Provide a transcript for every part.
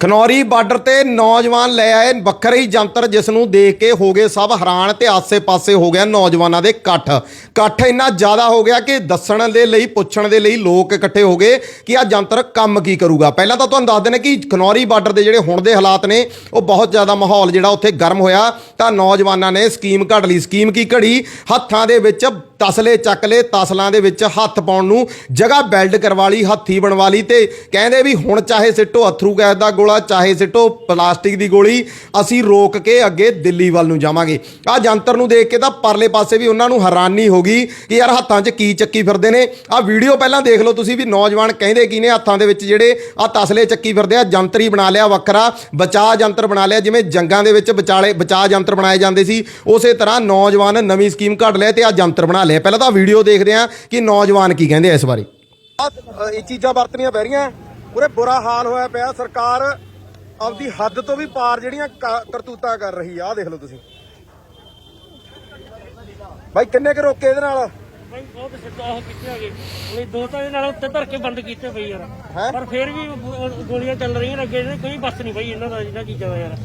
Khanauri border ਤੇ ਨੌਜਵਾਨ ਲੈ ਆਏ ਵੱਖਰੇ ਹੀ ਜੰਤਰ, ਜਿਸ ਨੂੰ ਦੇਖ ਕੇ ਹੋ ਗਏ ਸਭ ਹੈਰਾਨ ਤੇ ਆਸੇ-ਪਾਸੇ ਹੋ ਗਿਆ ਨੌਜਵਾਨਾਂ ਦੇ ਇਕੱਠ। ਇਕੱਠ ਇੰਨਾ ਜ਼ਿਆਦਾ ਹੋ ਗਿਆ ਕਿ ਦੱਸਣ ਦੇ ਲਈ, ਪੁੱਛਣ ਦੇ ਲਈ ਲੋਕ ਇਕੱਠੇ ਹੋ ਗਏ ਕਿ ਆ ਜੰਤਰ ਕੰਮ ਕੀ ਕਰੂਗਾ। ਪਹਿਲਾਂ ਤਾਂ ਤੁਹਾਨੂੰ ਦੱਸ ਦਿੰਦੇ ਕਿ ਖਨੌਰੀ ਬਾਰਡਰ ਦੇ ਜਿਹੜੇ ਹੁਣ ਦੇ ਹਾਲਾਤ ਨੇ, ਉਹ ਬਹੁਤ ਜ਼ਿਆਦਾ ਮਾਹੌਲ ਜਿਹੜਾ ਉੱਥੇ ਗਰਮ ਹੋਇਆ। ਤਾਂ ਨੌਜਵਾਨਾਂ ਨੇ ਸਕੀਮ ਘੜ ਲਈ। ਸਕੀਮ ਕੀ ਘੜੀ? ਹੱਥਾਂ ਦੇ ਵਿੱਚ ਤਸਲੇ ਚੱਕ ਲਏ, ਤਸਲਾਂ ਦੇ ਵਿੱਚ ਹੱਥ ਪਾਉਣ ਨੂੰ ਜਗ੍ਹਾ ਬੈਲਡ ਕਰਵਾ ਲਈ, ਹੱਥੀ ਬਣਵਾ ਲਈ ਤੇ ਕਹਿੰਦੇ ਵੀ ਹੁਣ ਚਾਹੇ ਸਿੱਟੋ ਅਥਰੂ ਗੈਸ ਦਾ ਗੋਲਾ, ਚਾਹੇ ਸਿੱਟੋ ਪਲਾਸਟਿਕ ਦੀ ਗੋਲੀ, ਅਸੀਂ ਰੋਕ ਕੇ ਅੱਗੇ ਦਿੱਲੀ ਵੱਲ ਨੂੰ ਜਾਵਾਂਗੇ। ਆ ਜੰਤਰ ਨੂੰ ਦੇਖ ਕੇ ਤਾਂ ਪਰਲੇ ਪਾਸੇ ਵੀ ਉਹਨਾਂ ਨੂੰ ਹੈਰਾਨੀ ਹੋ ਗਈ ਕਿ ਯਾਰ ਹੱਥਾਂ 'ਚ ਕੀ ਚੱਕੀ ਫਿਰਦੇ ਨੇ। ਆ ਵੀਡੀਓ ਪਹਿਲਾਂ ਦੇਖ ਲਓ ਤੁਸੀਂ ਵੀ ਨੌਜਵਾਨ ਕਹਿੰਦੇ ਕੀ ਨੇ ਹੱਥਾਂ ਦੇ ਵਿੱਚ ਜਿਹੜੇ ਆ ਤਸਲੇ ਚੱਕੀ ਫਿਰਦੇ ਆ, ਜੰਤਰੀ ਬਣਾ ਲਿਆ ਵੱਖਰਾ ਬਚਾਅ ਜੰਤਰ ਬਣਾ ਲਿਆ, ਜਿਵੇਂ ਜੰਗਾਂ ਦੇ ਵਿੱਚ ਵਿਚਾਲੇ ਬਚਾਅ ਜੰਤਰ ਬਣਾਏ ਜਾਂਦੇ ਸੀ। ਉਸੇ ਤਰ੍ਹਾਂ ਨੌਜਵਾਨ ਨਵੀਂ ਸਕੀਮ ਕੱਢ ਲਿਆ ਤੇ ਆ ਜੰਤਰ ਬਣਾ ਲਿਆ ਪਹਿਲਾਂ ਤਾਂ ਵੀਡੀਓ ਦੇਖਦੇ ਆ ਕਿ ਨੌਜਵਾਨ ਕੀ ਕਹਿੰਦੇ ਆ ਇਸ ਬਾਰੇ। ਇਹ ਚੀਜ਼ਾਂ ਵਰਤਣੀਆਂ ਪੈ ਰਹੀਆਂ। ਪੂਰੇ ਬੁਰਾ ਹਾਲ ਹੋਇਆ ਪਿਆ। ਸਰਕਾਰ ਆਪਦੀ ਹੱਦ ਤੋਂ ਵੀ ਪਾਰ ਜਿਹੜੀਆਂ ਕਰਤੂਤਾਂ ਕਰ ਰਹੀ ਆ। ਦੇਖ ਲਓ ਤੁਸੀਂ। ਬਾਈ ਕਿੰਨੇ ਕੁ ਰੋਕੇ ਇਹਦੇ ਨਾਲ? ਭਾਈ ਬਹੁਤ ਸਿੱਧਾ ਉਹ ਕੀਤੇ ਹੈਗੇ ਉਹਨੇ ਦੋ ਤਾਂ ਇਹਨਾਂ ਨਾਲ ਉੱਤੇ ਧਰ ਕੇ ਬੰਦ ਕੀਤੇ ਪਈ ਯਾਰ। ਹੈਂ? ਪਰ ਫਿਰ ਵੀ ਗੋਲੀਆਂ ਚੱਲ ਰਹੀਆਂ ਨੇ ਅੱਗੇ। ਕੋਈ ਬਸ ਨਹੀਂ ਭਾਈ ਇਹਨਾਂ ਦਾ ਜਿਹੜਾ ਚੀਜ਼ਾਂ ਦਾ ਯਾਰ।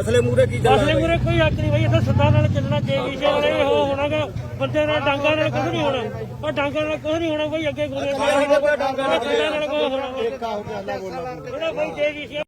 ਅਸਲੇ ਮੂਰੇ ਕੀ ਅਸਲੇ ਮੂਰੇ ਕੋਈ ਹੱਕ ਨਹੀਂ ਭਾਈ ਇੱਥੇ ਸੱਦਾ ਨਾਲ ਚੱਲਣਾ ਜੇਵੀਸੇ ਵਾਲੇ ਉਹ ਹੋਣਾਗਾ ਬੰਦੇ ਨਾਲ ਡਾਂਗਾ ਨਾਲ ਕੁਝ ਨਹੀਂ ਹੋਣਾ। ਉਹ ਡਾਂਗਾ ਨਾਲ ਕੁਝ ਨਹੀਂ ਹੋਣਾ ਭਾਈ ਅੱਗੇ ਗੋਲੀਆਂ ਰਹੀਆਂ ਡਾਂਗਾ ਨਾਲ ਕੁਝ ਹੋਣਾ ਇੱਕ ਹੋ ਗਿਆ ਬੋਲਣਾ ਭਾਈ ਜੇਵੀਸੇ